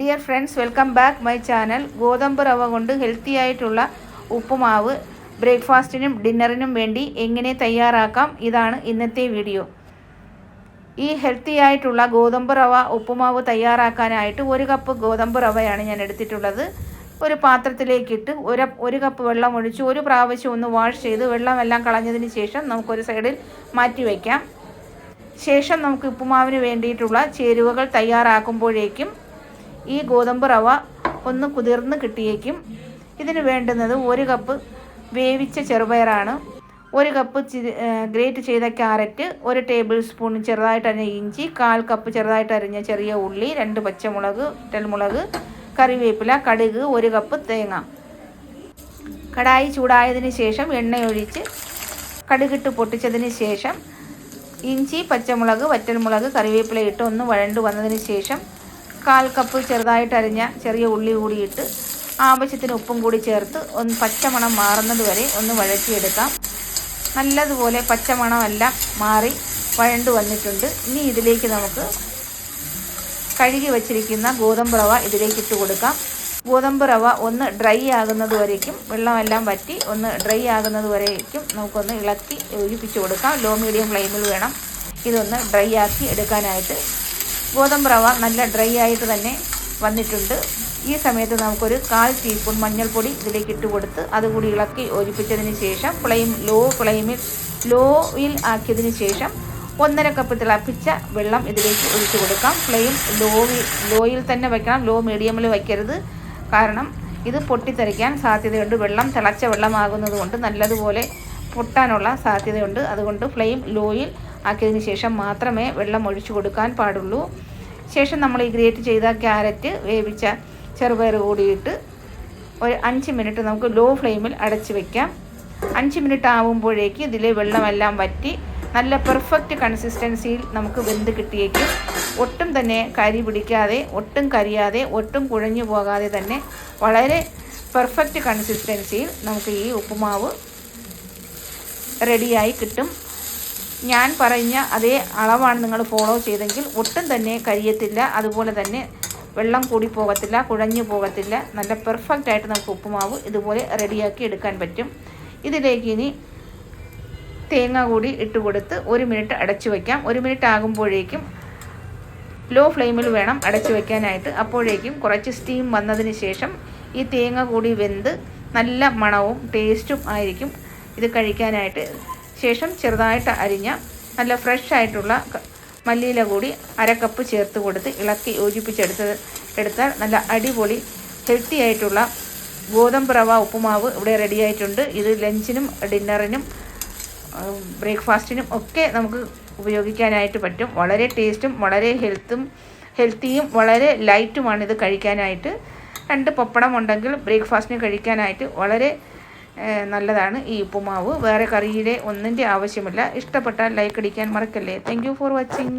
Dear friends welcome back my channel ഗോതമ്പ് റവ കൊണ്ട് ഹെൽത്തി ആയിട്ടുള്ള ഉപ്പുമാവ് ബ്രേക്ക്ഫാസ്റ്റിനും ഡിന്നറിനും വേണ്ടി എങ്ങനെ തയ്യാറാക്കാം? ഇതാണ് ഇന്നത്തെ വീഡിയോ ഈ ഹെൽത്തി ആയിട്ടുള്ള ഗോതമ്പ് റവ ഉപ്പുമാവ് തയ്യാറാക്കാനായിട്ട് ഒരു കപ്പ് ഗോതമ്പ് റവയാണ് ഞാൻ എടുത്തിട്ടുള്ളത്. ഒരു പാത്രത്തിലേക്കിട്ട് ഒരു ഒരു കപ്പ് വെള്ളം ഒഴിച്ച് ഒരു പ്രാവശ്യം ഒന്ന് വാഷ് ചെയ്ത് വെള്ളമെല്ലാം കളഞ്ഞതിന് ശേഷം നമുക്കൊരു സൈഡിൽ മാറ്റി വയ്ക്കാം ശേഷം നമുക്ക് ഉപ്പുമാവിന് വേണ്ടിയിട്ടുള്ള ചേരുവകൾ തയ്യാറാക്കുമ്പോഴേക്കും ഈ ഗോതമ്പ് റവ ഒന്ന് കുതിർന്ന് കിട്ടിയേക്കും. ഇതിന് വേണ്ടുന്നത് ഒരു കപ്പ് വേവിച്ച ചെറുപയറാണ്. ഒരു കപ്പ് ഗ്രേറ്റ് ചെയ്ത ക്യാരറ്റ് ഒരു ടേബിൾ സ്പൂൺ ചെറുതായിട്ട് അരിഞ്ഞ ഇഞ്ചി കാൽ കപ്പ് ചെറുതായിട്ട് അരിഞ്ഞ ചെറിയ ഉള്ളി രണ്ട് പച്ചമുളക് മുളക് കറിവേപ്പില കടുക് ഒരു കപ്പ് തേങ്ങ. കടായി ചൂടായതിന് ശേഷം എണ്ണയൊഴിച്ച് കടുകിട്ട് പൊട്ടിച്ചതിന് ശേഷം ഇഞ്ചി പച്ചമുളക് വറ്റൽമുളക് കറിവേപ്പില ഇട്ട് ഒന്ന് വഴണ്ടു വന്നതിന് ശേഷം കാൽ കപ്പ് ചെറുതായിട്ട് അരിഞ്ഞ ചെറിയ ഉള്ളി കൂടിയിട്ട് ആവശ്യത്തിന് ഉപ്പും കൂടി ചേർത്ത് ഒന്ന് പച്ചമണം മാറുന്നത് വരെ ഒന്ന് വഴറ്റിയെടുക്കാം. നല്ലതുപോലെ പച്ചമണമെല്ലാം മാറി വഴണ്ടു വന്നിട്ടുണ്ട്. ഇനി ഇതിലേക്ക് നമുക്ക് കഴുകി വച്ചിരിക്കുന്ന ഗോതമ്പ് റവ ഇതിലേക്ക് ഇട്ട് കൊടുക്കാം. ഗോതമ്പ് റവ ഒന്ന് ഡ്രൈ ആകുന്നത് വരേക്കും വെള്ളമെല്ലാം വറ്റി ഒന്ന് ഡ്രൈ ആകുന്നത് വരേക്കും നമുക്കൊന്ന് ഇളക്കി ഒഴിപ്പിച്ച് കൊടുക്കാം. ലോ മീഡിയം ഫ്ലെയിമിൽ വേണം ഇതൊന്ന് ഡ്രൈ ആക്കി എടുക്കാനായിട്ട്. ഗോതമ്പ് റവ നല്ല ഡ്രൈ ആയിട്ട് തന്നെ വന്നിട്ടുണ്ട്. ഈ സമയത്ത് നമുക്കൊരു കാൽ ടീസ്പൂൺ മഞ്ഞൾപ്പൊടി ഇതിലേക്ക് ഇട്ട് കൊടുത്ത് അതുകൂടി ഇളക്കി യോജിപ്പിച്ചതിന് ശേഷം ഫ്ലെയിം ലോ ഫ്ലെയിമിൽ ലോയിൽ ആക്കിയതിന് ശേഷം ഒന്നര കപ്പ് തിളപ്പിച്ച വെള്ളം ഇതിലേക്ക് ഒഴിച്ചു കൊടുക്കാം. ഫ്ലെയിം ലോയിൽ ലോയിൽ തന്നെ വയ്ക്കണം ലോ മീഡിയമിൽ വയ്ക്കരുത് കാരണം ഇത് പൊട്ടിത്തെറിക്കാൻ സാധ്യതയുണ്ട്. വെള്ളം തിളച്ച വെള്ളമാകുന്നത് കൊണ്ട് നല്ലതുപോലെ പൊട്ടാനുള്ള സാധ്യതയുണ്ട്. അതുകൊണ്ട് ഫ്ലെയിം ലോയിൽ ആക്കിയതിന് ശേഷം മാത്രമേ വെള്ളം ഒഴിച്ചു കൊടുക്കാൻ പാടുള്ളൂ. ശേഷം നമ്മൾ ഈ ഗ്രേറ്റ് ചെയ്ത ക്യാരറ്റ് വേവിച്ച ചെറുപയർ കൂടിയിട്ട് ഒരു അഞ്ച് മിനിറ്റ് നമുക്ക് ലോ ഫ്ലെയിമിൽ അടച്ച് വയ്ക്കാം അഞ്ച് മിനിറ്റ് ആവുമ്പോഴേക്ക് ഇതിലെ വെള്ളമെല്ലാം വറ്റി നല്ല പെർഫെക്റ്റ് കൺസിസ്റ്റൻസിയിൽ നമുക്ക് വെന്ത് കിട്ടിയേക്കും. ഒട്ടും തന്നെ കരി പിടിക്കാതെ ഒട്ടും കരിയാതെ ഒട്ടും കുഴഞ്ഞു പോകാതെ തന്നെ വളരെ പെർഫെക്റ്റ് കൺസിസ്റ്റൻസിയിൽ നമുക്ക് ഈ ഉപ്പുമാവ് റെഡിയായി കിട്ടും. ഞാൻ പറഞ്ഞ അതേ അളവാണ് നിങ്ങൾ ഫോളോ ചെയ്തെങ്കിൽ ഒട്ടും തന്നെ കരിയത്തില്ല അതുപോലെ തന്നെ വെള്ളം കൂടി പോകത്തില്ല കുഴഞ്ഞു പോകത്തില്ല നല്ല പെർഫെക്റ്റ് ആയിട്ട് നമുക്ക് ഉപ്പുമാവ് ഇതുപോലെ റെഡിയാക്കി എടുക്കാൻ പറ്റും. ഇതിലേക്ക് ഇനി തേങ്ങ കൂടി ഇട്ട് കൊടുത്ത് ഒരു മിനിറ്റ് അടച്ചു വയ്ക്കാം ഒരു മിനിറ്റ് ആകുമ്പോഴേക്കും ലോ ഫ്ലെയിമിൽ വേണം അടച്ചു വയ്ക്കാനായിട്ട് അപ്പോഴേക്കും കുറച്ച് സ്റ്റീം വന്നതിന് ശേഷം ഈ തേങ്ങ കൂടി വെന്ത് നല്ല മണവും ടേസ്റ്റും ആയിരിക്കും ഇത് കഴിക്കാനായിട്ട്. ശേഷം ചെറുതായിട്ട് അരിഞ്ഞ നല്ല ഫ്രഷ് ആയിട്ടുള്ള മല്ലിയില കൂടി അര കപ്പ് ചേർത്ത് കൊടുത്ത് ഇളക്കി യോജിപ്പിച്ചെടുത്ത് എടുത്താൽ നല്ല അടിപൊളി ഹെൽത്തി ആയിട്ടുള്ള ഗോതമ്പ് റവ ഉപ്പുമാവ് ഇവിടെ റെഡിയായിട്ടുണ്ട് ഇത് ലഞ്ചിനും ഡിന്നറിനും ബ്രേക്ക്ഫാസ്റ്റിനും ഒക്കെ നമുക്ക് ഉപയോഗിക്കാനായിട്ട് പറ്റും. വളരെ ടേസ്റ്റും വളരെ ഹെൽത്തും ഹെൽത്തിയും വളരെ ലൈറ്റുമാണ് ഇത് കഴിക്കാനായിട്ട്. രണ്ട് പപ്പടം ഉണ്ടെങ്കിൽ ബ്രേക്ക്ഫാസ്റ്റിന് കഴിക്കാനായിട്ട് വളരെ നല്ലതാണ് ഈ ഉപ്പുമാവ്. വേറെ കറിയുടെ ഒന്നിന്റെ ആവശ്യമില്ല. ഇഷ്ടപ്പെട്ടാൽ ലൈക്ക് അടിക്കാൻ മറക്കല്ലേ. Thank for watching